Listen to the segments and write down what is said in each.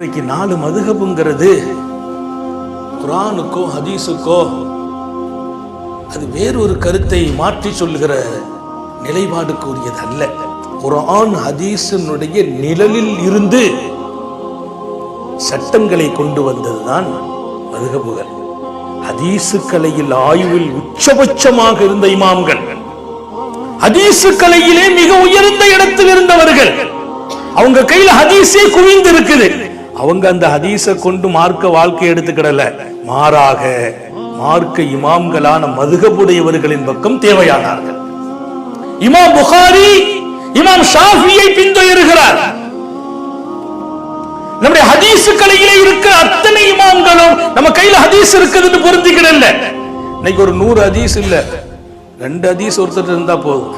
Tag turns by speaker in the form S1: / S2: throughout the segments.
S1: இன்றைக்கு நாலு மதுகபுங்கிறது குரானுக்கோ ஹதீஸுக்கோ அது வேறொரு கருத்தை மாற்றி சொல்லுகிற நிலைப்பாடுக்குரியது அல்ல குரான் ஹதீஸினுடைய நிழலில் இருந்து சட்டங்களை கொண்டு வந்ததுதான் மதுகபுகள். ஹதீசு கலையில் ஆய்வில் உச்சபட்சமாக இருந்த இமாம்கள். ஹதீசு கலையிலே மிக உயர்ந்த இடத்தில் இருந்தவர்கள். அவங்க கையில ஹதீஸே குவிந்து இருக்குது அவங்க அந்த ஹதீஸை கொண்டு மார்க்க வாழ்க்கை எடுத்துக்கிடல. மாறாக மார்க்க இமாம்களான மதுகபுடையவர்களின் பக்கம் தேவையானார்கள். இமாம் புகாரி இமாம் ஷாஃபியை பின்தொடர்கிறார். நம்முடைய ஹதீஸ் கலையிலே இருக்கிற அத்தனை இமாம்களும் நம்ம கையில ஹதீஸ் இருக்குதுன்னு பொருந்திக்கிடல. இன்னைக்கு ஒரு நூறு ஹதீஸ் இல்ல. ரெண்டு ஹதீஸ் ஒருத்தர் இருந்தா போதும்.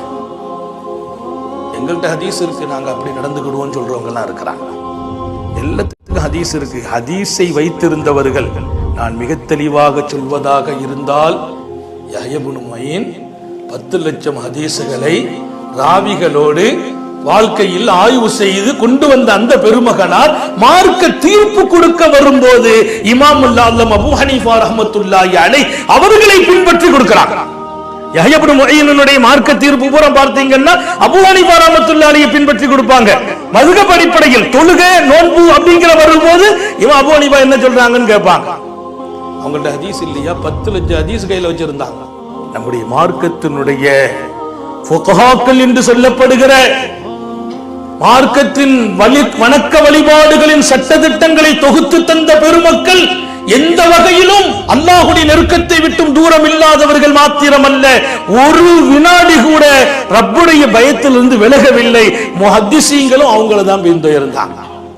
S1: எங்கள்கிட்ட ஹதீஸ் இருக்கு நாங்க அப்படி நடந்துக்கிடுவோம் சொல்றவங்க எல்லாம் இருக்கிறாங்க. எல்லாத்தையும் ஹதீஸ் இருக்கு. ஹதீஸை வைத்திருந்தவர்கள் நான் மிக தெளிவாக சொல்வதாக இருந்தால் யஹ்யபுனு மயின் பத்து லட்சம் ஹதீஸுகளை ராவிகளோடு வாழ்க்கையில் ஆய்வு செய்து கொண்டு வந்த அந்த பெருமகனார் மார்க்க தீர்ப்பு கொடுக்க வரும்போது இமாமுல்லா அல்லம் அபு ஹனீஃபா ரஹமத்துல்லாஹி அலை அவர்களை பின்பற்றி கொடுக்கிறார். யஹயபுன் முஹையினுடைய மார்க்க தீர்ப்பு பூரா பார்த்தீங்கன்னா அபூ ஹனீஃபா ரஹ்மத்துல்லாஹியை பின்பற்றி கொடுப்பாங்க. மதுகப் அடிப்படையில் தொழுக நோன்பு அப்படிங்கிற வரும்போது இவன் அபூ ஹனீஃபா என்ன சொல்றாங்கன்னு கேட்பாங்க. அவங்கள்ட்ட ஹதீஸ் இல்லையா? பத்து லட்சம் ஹதீஸ் கையில வச்சிருந்தாங்க. நம்முடைய மார்க்கத்தினுடைய ஃபுகஹாக்கள் என்று சொல்லப்படுகிற மார்க்கத்தின் வழி வணக்க வழிபாடுகளின் சட்டதிட்டங்களை தொகுத்து தந்த பெருமக்கள் எந்த வகையிலும் அல்லாஹுடைய நெருக்கத்தை விட்டும் தூரம் இல்லாதவர்கள் மாத்திரமல்ல ஒரு வினாடி கூட ரப்புடைய பயத்திலிருந்து விலகவில்லை. முஹத்திசீங்களும் அவங்கள தான் பின்தொடர்ந்தாங்க